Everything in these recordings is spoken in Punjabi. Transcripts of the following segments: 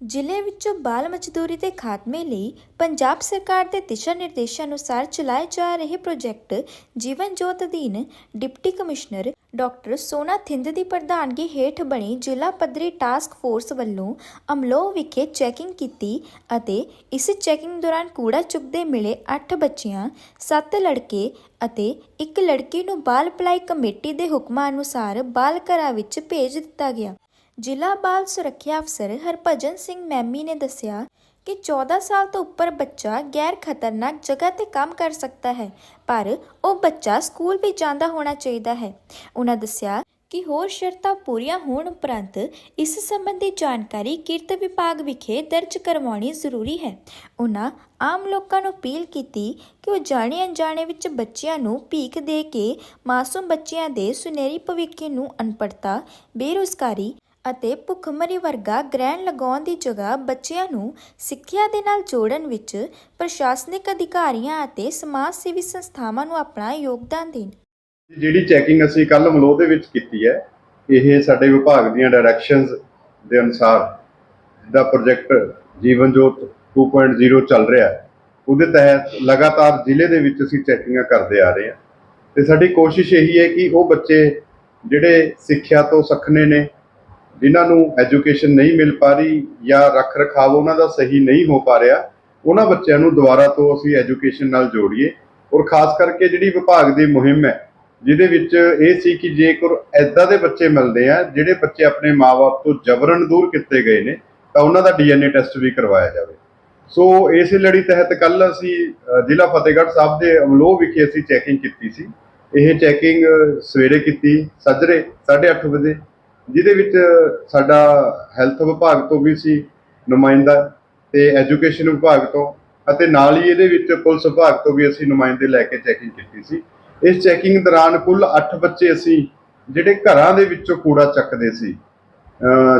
ਜ਼ਿਲ੍ਹੇ ਵਿੱਚੋਂ ਬਾਲ ਮਜ਼ਦੂਰੀ ਦੇ ਖਾਤਮੇ ਲਈ ਪੰਜਾਬ ਸਰਕਾਰ ਦੇ ਦਿਸ਼ਾ ਨਿਰਦੇਸ਼ਾਂ ਅਨੁਸਾਰ ਚਲਾਏ ਜਾ ਰਹੇ ਪ੍ਰੋਜੈਕਟ ਜੀਵਨ ਜੋਤ ਅਧੀਨ ਡਿਪਟੀ ਕਮਿਸ਼ਨਰ ਡਾਕਟਰ ਸੋਨਾ ਥਿੰਦ ਦੀ ਪ੍ਰਧਾਨਗੀ ਹੇਠ ਬਣੀ ਜ਼ਿਲ੍ਹਾ ਪੱਧਰੀ ਟਾਸਕ ਫੋਰਸ ਵੱਲੋਂ ਅਮਲੋਹ ਵਿਖੇ ਚੈਕਿੰਗ ਕੀਤੀ ਅਤੇ ਇਸ ਚੈਕਿੰਗ ਦੌਰਾਨ ਕੂੜਾ ਚੁੱਕਦੇ ਮਿਲੇ 8 ਬੱਚਿਆਂ 7 ਲੜਕੇ ਅਤੇ ਇੱਕ ਲੜਕੀ ਨੂੰ ਬਾਲ ਭਲਾਈ ਕਮੇਟੀ ਦੇ ਹੁਕਮਾਂ ਅਨੁਸਾਰ ਬਾਲ ਘਰਾਂ ਵਿੱਚ ਭੇਜ ਦਿੱਤਾ ਗਿਆ। ਜ਼ਿਲ੍ਹਾ ਬਾਲ ਸੁਰੱਖਿਆ ਅਫਸਰ ਹਰਭਜਨ ਸਿੰਘ ਮੈਮੀ ਨੇ ਦੱਸਿਆ ਕਿ 14 ਸਾਲ ਤੋਂ ਉੱਪਰ ਬੱਚਾ ਗੈਰ ਖਤਰਨਾਕ ਜਗ੍ਹਾ ਤੇ ਕੰਮ ਕਰ ਸਕਦਾ ਹੈ, ਪਰ ਉਹ ਬੱਚਾ ਸਕੂਲ ਵੀ ਜਾਂਦਾ ਹੋਣਾ ਚਾਹੀਦਾ ਹੈ। ਉਹਨਾਂ ਦੱਸਿਆ ਕਿ ਹੋਰ ਸ਼ਰਤਾਂ ਪੂਰੀਆਂ ਹੋਣ ਉਪਰੰਤ ਇਸ ਸੰਬੰਧੀ ਜਾਣਕਾਰੀ ਕਿਰਤ ਵਿਭਾਗ ਵਿਖੇ ਦਰਜ ਕਰਵਾਉਣੀ ਜ਼ਰੂਰੀ ਹੈ। ਉਹਨਾਂ ਆਮ ਲੋਕਾਂ ਨੂੰ ਅਪੀਲ ਕੀਤੀ ਕਿ ਉਹ ਜਾਣੇ ਅਣਜਾਣੇ ਵਿੱਚ ਬੱਚਿਆਂ ਨੂੰ ਭੀਖ ਦੇ ਕੇ ਮਾਸੂਮ ਬੱਚਿਆਂ ਦੇ ਸੁਨਹਿਰੀ ਭਵਿੱਖ ਨੂੰ ਅਨਪੜਤਾ ਬੇਰੁਜ਼ਗਾਰੀ ਅਤੇ ਭੁੱਖਮਰੀ ਵਰਗਾ ਗ੍ਰਹਿਣ ਲਗਾਉਣ ਦੀ ਜਗ੍ਹਾ ਬੱਚਿਆਂ ਨੂੰ ਸਿੱਖਿਆ ਦੇ ਨਾਲ ਜੋੜਨ ਵਿੱਚ ਪ੍ਰਸ਼ਾਸਨਿਕ ਅਧਿਕਾਰੀਆਂ ਅਤੇ ਸਮਾਜ ਸੇਵੀ ਸੰਸਥਾਵਾਂ ਨੂੰ ਆਪਣਾ ਯੋਗਦਾਨ ਦੇਣ। ਜਿਹੜੀ ਚੈਕਿੰਗ ਅਸੀਂ ਕੱਲ ਮਲੋਹ ਦੇ ਵਿੱਚ ਕੀਤੀ ਹੈ, ਇਹ ਸਾਡੇ ਵਿਭਾਗ ਦੀਆਂ ਡਾਇਰੈਕਸ਼ਨਸ ਦੇ ਅਨੁਸਾਰ ਦਾ ਪ੍ਰੋਜੈਕਟ ਜੀਵਨ ਜੋਤ 2.0 ਚੱਲ ਰਿਹਾ ਹੈ। ਉਹਦੇ ਤਹਿਤ ਲਗਾਤਾਰ ਜ਼ਿਲ੍ਹੇ ਦੇ ਵਿੱਚ ਅਸੀਂ ਚੈਕਿੰਗਾਂ ਕਰਦੇ ਆ ਰਹੇ ਹਾਂ। ਤੇ ਸਾਡੀ ਕੋਸ਼ਿਸ਼ ਇਹੀ ਹੈ ਕਿ ਉਹ ਬੱਚੇ ਜਿਹੜੇ ਸਿੱਖਿਆ ਤੋਂ ਸਖਣੇ ਨੇ ਜਿਨ੍ਹਾਂ ਨੂੰ ਐਜੂਕੇਸ਼ਨ ਨਹੀਂ ਮਿਲ ਪਾ ਰਹੀ ਜਾਂ ਰੱਖ ਰਖਾਵ ਉਹਨਾਂ ਦਾ ਸਹੀ ਨਹੀਂ ਹੋ ਪਾ ਰਿਹਾ, ਉਹਨਾਂ ਬੱਚਿਆਂ ਨੂੰ ਦੁਬਾਰਾ ਤੋਂ ਅਸੀਂ ਐਜੂਕੇਸ਼ਨ ਨਾਲ ਜੋੜੀਏ। ਔਰ ਖਾਸ ਕਰਕੇ ਜਿਹੜੀ ਵਿਭਾਗ ਦੀ ਮੁਹਿੰਮ ਹੈ, ਜਿਹਦੇ ਵਿੱਚ ਇਹ ਸੀ ਕਿ ਜੇਕਰ ਐਦਾਂ ਦੇ ਬੱਚੇ ਮਿਲਦੇ ਆ, ਜਿਹੜੇ ਬੱਚੇ ਆਪਣੇ ਮਾਪੇ ਤੋਂ ਜਬਰਨ ਦੂਰ ਕੀਤੇ ਗਏ ਨੇ, ਤਾਂ ਉਹਨਾਂ ਦਾ ਡੀਐਨਏ ਟੈਸਟ ਵੀ ਕਰਵਾਇਆ ਜਾਵੇ। ਸੋ ਇਸੇ ਲੜੀ ਤਹਿਤ ਕੱਲ ਅਸੀਂ ਜ਼ਿਲ੍ਹਾ ਫਤਿਹਗੜ੍ਹ ਸਾਹਿਬ ਦੇ ਅਮਲੋਹ ਵਿਖੇ ਅਸੀਂ ਚੈਕਿੰਗ ਕੀਤੀ ਸੀ। ਇਹ ਚੈਕਿੰਗ ਸਵੇਰੇ ਕੀਤੀ, ਸੱਜਰੇ 8:30 ਵਜੇ ਜਿਹਦੇ ਵਿੱਚ ਸਾਡਾ ਹੈਲਥ ਵਿਭਾਗ ਤੋਂ ਵੀ ਸੀ, ਨੁਮਾਇੰਦਾ ਤੇ ਐਜੂਕੇਸ਼ਨ ਵਿਭਾਗ ਤੋਂ ਅਤੇ ਨਾਲ ਹੀ ਇਹਦੇ ਵਿੱਚ ਪੁਲਿਸ ਵਿਭਾਗ ਤੋਂ ਵੀ ਅਸੀਂ ਨੁਮਾਇੰਦੇ ਲੈ ਕੇ ਚੈਕਿੰਗ ਕੀਤੀ ਸੀ। ਇਸ ਚੈਕਿੰਗ ਦੌਰਾਨ ਕੁੱਲ 8 ਬੱਚੇ ਅਸੀਂ ਜਿਹੜੇ ਘਰਾਂ ਦੇ ਵਿੱਚੋਂ ਕੂੜਾ ਚੱਕਦੇ ਸੀ।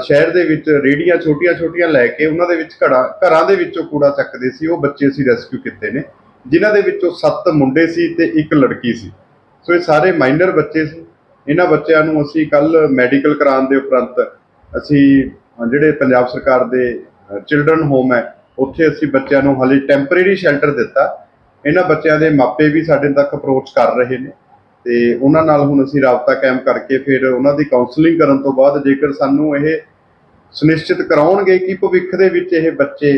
ਸ਼ਹਿਰ ਦੇ ਵਿੱਚ ਰੇੜੀਆਂ ਛੋਟੀਆਂ-ਛੋਟੀਆਂ ਲੈ ਕੇ ਉਹਨਾਂ ਦੇ ਵਿੱਚ ਘੜਾ, ਘਰਾਂ ਦੇ ਵਿੱਚੋਂ ਕੂੜਾ ਚੱਕਦੇ ਸੀ। ਉਹ ਬੱਚੇ ਅਸੀਂ ਰੈਸਕਿਊ ਕੀਤੇ ਨੇ। ਜਿਨ੍ਹਾਂ ਦੇ ਵਿੱਚੋਂ 7 ਮੁੰਡੇ ਸੀ ਤੇ ਇੱਕ ਲੜਕੀ ਸੀ। ਸੋ ਇਹ ਸਾਰੇ ਮਾਈਨਰ ਬੱਚੇ ਸੀ। ਇਹਨਾਂ ਬੱਚਿਆਂ ਨੂੰ ਅਸੀਂ ਕੱਲ ਮੈਡੀਕਲ ਕਰਾਉਣ ਦੇ ਉਪਰੰਤ ਅਸੀਂ ਜਿਹੜੇ ਪੰਜਾਬ ਸਰਕਾਰ ਦੇ ਚਿਲਡਰਨ ਹੋਮ ਹੈ, ਉੱਥੇ ਅਸੀਂ ਬੱਚਿਆਂ ਨੂੰ ਹਾਲੇ ਟੈਂਪਰੇਰੀ ਸ਼ੈਲਟਰ ਦਿੱਤਾ। ਇਹਨਾਂ ਬੱਚਿਆਂ ਦੇ ਮਾਪੇ ਵੀ ਸਾਡੇ ਤੱਕ ਅਪਰੋਚ ਕਰ ਰਹੇ ਨੇ ਤੇ ਉਹਨਾਂ ਨਾਲ ਹੁਣ ਅਸੀਂ ਰਾਬਤਾ ਕਾਇਮ ਕਰਕੇ ਫਿਰ ਉਹਨਾਂ ਦੀ ਕਾਉਂਸਲਿੰਗ ਕਰਨ ਤੋਂ ਬਾਅਦ ਜੇਕਰ ਸਾਨੂੰ ਇਹ ਸੁਨਿਸ਼ਚਿਤ ਕਰਾਉਣਗੇ ਕਿ ਭਵਿੱਖ ਦੇ ਵਿੱਚ ਇਹ ਬੱਚੇ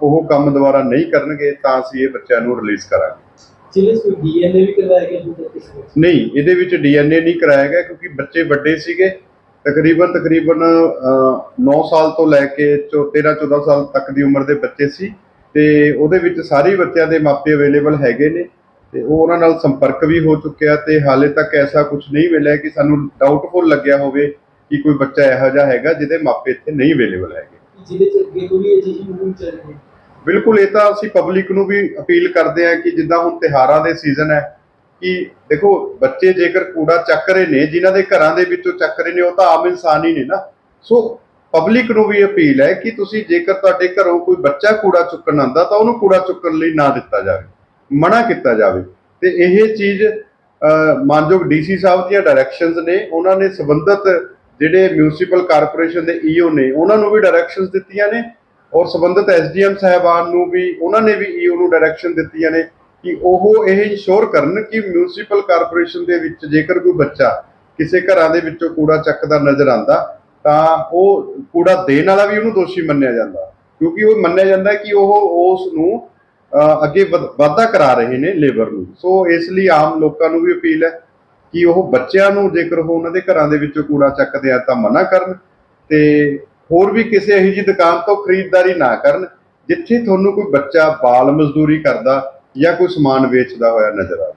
ਉਹ ਕੰਮ ਦੁਬਾਰਾ ਨਹੀਂ ਕਰਨਗੇ, ਤਾਂ ਅਸੀਂ ਇਹ ਬੱਚਿਆਂ ਨੂੰ ਰਿਲੀਜ਼ ਕਰਾਂਗੇ। ਜ਼ਿਲ੍ਹੇ ਕੋਈ ਡੀਐਨਏ ਵੀ ਕਰਵਾਇਆ ਗਿਆ ਹੁਣ ਤੱਕ ਇਸ ਵਿੱਚ ਨਹੀਂ ਇਹਦੇ ਵਿੱਚ ਡੀਐਨਏ ਨਹੀਂ ਕਰਾਇਆ ਗਿਆ ਕਿਉਂਕਿ ਬੱਚੇ ਵੱਡੇ ਸੀਗੇ। ਤਕਰੀਬਨ ਤਕਰੀਬਨ 9 ਸਾਲ ਤੋਂ ਲੈ ਕੇ 13 14 ਸਾਲ ਤੱਕ ਦੀ ਉਮਰ ਦੇ ਬੱਚੇ ਸੀ ਤੇ ਉਹਦੇ ਵਿੱਚ ਸਾਰੇ ਬੱਚਿਆਂ ਦੇ ਮਾਪੇ ਅਵੇਲੇਬਲ ਹੈਗੇ ਨੇ ਤੇ ਉਹ ਉਹਨਾਂ ਨਾਲ ਸੰਪਰਕ ਵੀ ਹੋ ਚੁੱਕਿਆ ਤੇ ਹਾਲੇ ਤੱਕ ਐਸਾ ਕੁਝ ਨਹੀਂ ਮਿਲਿਆ ਕਿ ਸਾਨੂੰ ਡਾਊਟਫੁਲ ਲੱਗਿਆ ਹੋਵੇ ਕਿ ਕੋਈ ਬੱਚਾ ਇਹੋ ਜਿਹਾ ਹੈਗਾ ਜਿਹਦੇ ਮਾਪੇ ਇੱਥੇ ਨਹੀਂ ਅਵੇਲੇਬਲ ਹੈਗੇ। ਜ਼ਿਲ੍ਹੇ ਚ ਅੱਗੇ ਵੀ ਅਜਿਹੀ ਮੁਹਿੰਮ ਚੱਲ ਰਹੀ ਹੈ। ਬਿਲਕੁਲ ਇਹ ਤਾਂ ਅਸੀਂ ਪਬਲਿਕ ਨੂੰ ਵੀ ਅਪੀਲ ਕਰਦੇ ਹਾਂ ਕਿ ਜਿੱਦਾਂ ਹੁਣ ਤਿਹਾਰਾਂ ਦੇ ਸੀਜ਼ਨ ਹੈ ਕਿ ਦੇਖੋ ਬੱਚੇ ਜੇਕਰ ਕੂੜਾ ਚੱਕ ਰਹੇ ਨੇ ਜਿਨ੍ਹਾਂ ਦੇ ਘਰਾਂ ਦੇ ਵਿੱਚੋਂ ਚੱਕ ਰਹੇ ਨੇ ਉਹ ਤਾਂ ਆਮ ਇਨਸਾਨ ਹੀ ਨੇ ਨਾ। ਸੋ ਪਬਲਿਕ ਨੂੰ ਵੀ ਅਪੀਲ ਹੈ ਕਿ ਤੁਸੀਂ ਜੇਕਰ ਤੁਹਾਡੇ ਘਰੋਂ ਕੋਈ ਬੱਚਾ ਕੂੜਾ ਚੁੱਕਣ ਆਂਦਾ ਤਾਂ ਉਹਨੂੰ ਕੂੜਾ ਚੁੱਕਣ ਲਈ ਨਾ ਦਿੱਤਾ ਜਾਵੇ ਮਨਾ ਕੀਤਾ ਜਾਵੇ। ਤੇ ਇਹ ਚੀਜ਼ ਅਹ, ਮਾਨਯੋਗ ਡੀਸੀ ਸਾਹਿਬ ਦੀਆਂ ਡਾਇਰੈਕਸ਼ਨਸ ਨੇ ਉਹਨਾਂ ਨੇ ਸੰਬੰਧਿਤ ਜਿਹੜੇ ਮਿਊਨਿਸਪਲ ਕਾਰਪੋਰੇਸ਼ਨ ਦੇ ਈਓ ਨੇ ਉਹਨਾਂ ਨੂੰ ਵੀ ਡਾਇਰੈਕਸ਼ਨਸ ਦਿੱਤੀਆਂ ਨੇ ਔਰ ਸੰਬੰਧਿਤ ਐਸਡੀਐਮ ਸਾਹਿਬਾਨ ਨੂੰ ਵੀ, ਉਹਨਾਂ ਨੇ ਵੀ ਈਓ ਨੂੰ ਡਾਇਰੈਕਸ਼ਨ ਦਿੱਤੀਆਂ ਨੇ ਕਿ ਉਹ ਇਹ ਇਨਸ਼ੋਰ ਕਰਨ ਕਿ ਮਿਊਨਿਸਪਲ ਕਾਰਪੋਰੇਸ਼ਨ ਦੇ ਵਿੱਚ ਜੇਕਰ ਕੋਈ ਬੱਚਾ ਕਿਸੇ ਘਰਾਂ ਦੇ ਵਿੱਚੋਂ ਕੂੜਾ ਚੱਕਦਾ ਨਜ਼ਰ ਆਂਦਾ ਤਾਂ ਉਹ ਕੂੜਾ ਦੇਣ ਵਾਲਾ ਵੀ ਉਹਨੂੰ ਦੋਸ਼ੀ ਮੰਨਿਆ ਜਾਂਦਾ। ਕਿਉਂਕਿ ਉਹ ਮੰਨਿਆ ਜਾਂਦਾ ਕਿ ਉਹ ਉਸ ਨੂੰ ਅੱਗੇ ਵਧ- ਵਾਧਾ ਕਰਾ ਰਹੇ ਨੇ ਲੇਬਰ ਨੂੰ। ਸੋ ਇਸ ਲਈ ਆਮ ਲੋਕਾਂ ਨੂੰ ਵੀ ਅਪੀਲ ਹੈ ਕਿ ਉਹ ਬੱਚਿਆਂ ਨੂੰ ਜੇਕਰ ਉਹ ਉਹਨਾਂ ਦੇ ਘਰਾਂ ਦੇ ਵਿੱਚੋਂ ਕੂੜਾ ਚੱਕਦੇ ਆ ਤਾਂ ਮਨਾ ਕਰਨ ਤੇ ਹੋਰ ਵੀ ਕਿਸੇ ਇਹੋ ਜਿਹੀ ਦੁਕਾਨ ਤੋਂ ਖਰੀਦਦਾਰੀ ਨਾ ਕਰਨ, ਜਿੱਥੇ ਤੁਹਾਨੂੰ ਕੋਈ ਬੱਚਾ ਬਾਲ ਮਜ਼ਦੂਰੀ ਕਰਦਾ ਜਾਂ ਕੋਈ ਸਮਾਨ ਵੇਚਦਾ ਹੋਇਆ ਨਜ਼ਰ ਆਵੇ।